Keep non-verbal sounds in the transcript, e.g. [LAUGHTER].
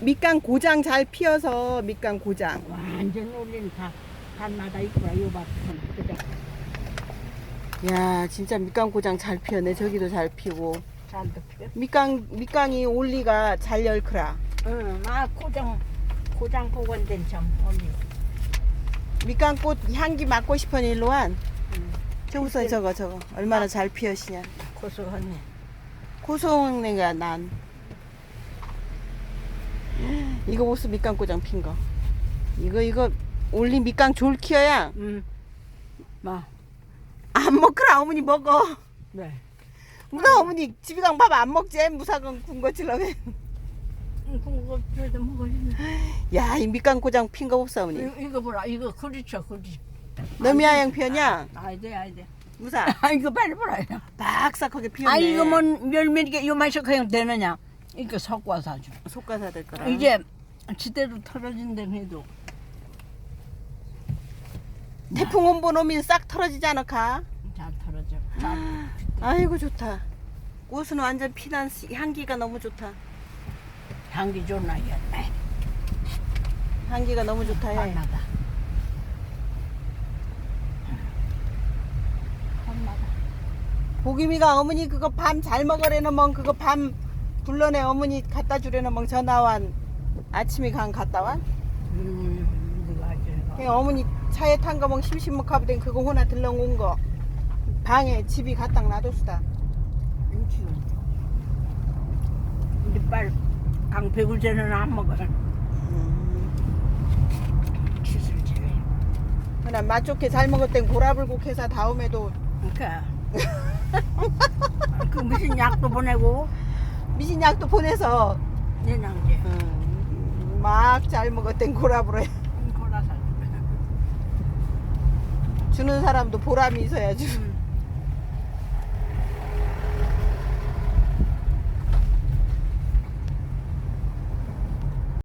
밑강 고장 잘 피어서 밑강 고장. 완전 올린 다 한마다 있구나 이거 봐 그죠 야 진짜 밑강 고장 잘 피었네. 저기도 잘 피고. 잘도 피어 밑강 밑강이 올리가 잘 열크라. 응 아 고장 고장 복원된 점 올리 밑강 꽃 향기 맡고 싶은 일로한. 응. 저기서 저거 저거 얼마나 잘 피었시냐. 고소하네 고소한 내가 난. 이거 무슨 밑강 고장 핀 거. 이거 이거 올린 밑강 졸 키어야 응 마 안 먹으라 어머니 먹어. 네. 무사 어머니 집에 간밥안 먹지 무사건 군거 찔러면. 응, 그거 그래도 먹어야지 야, 이 밑강 고장 핀거 없어 어머니. 이거, 이거 보라 이거 그렇죠 그렇지 너미야 양편이야. 아이돼 아이돼 무사 [LAUGHS] 아 이거 빨리 보라 박삭하게 피었네. 아 이거 뭐 멸밀게 요만씩 그냥 되느냐 이거 섞어서 아주 속가사 될 거라. 이제 지대로 털어진다 해도 태풍 온보 놈이 싹 털어지지 않을까? 잘 털어져 잘 아이고 좋다. 꽃은 완전 피난 씨- 향기가 너무 좋다. 향기 좋나 이게 에이, 향기가 너무 좋다. 예. 밤마다 보기미가 어머니 그거 밤 잘 먹으래는 멍 그거 밤 불러내 어머니 갖다 주래는 멍 전화완 아침에 간 갔다 완. 음 그냥 어머니 차에 탄 거멍 심심먹하고 된 그거 호나 들러온 거. 방에 집이 갖다 놔뒀수다. 우리 빨 강배구제는 안 먹어 그나 맛 좋게 잘 먹었던 고라불국 회사 다음에도 그러니까. 그 무슨 약도 보내고? 미신약도 보내서. 내장제 막 잘 먹었던 고라불에 골라서 주는 사람도 보람이 있어야지. 음.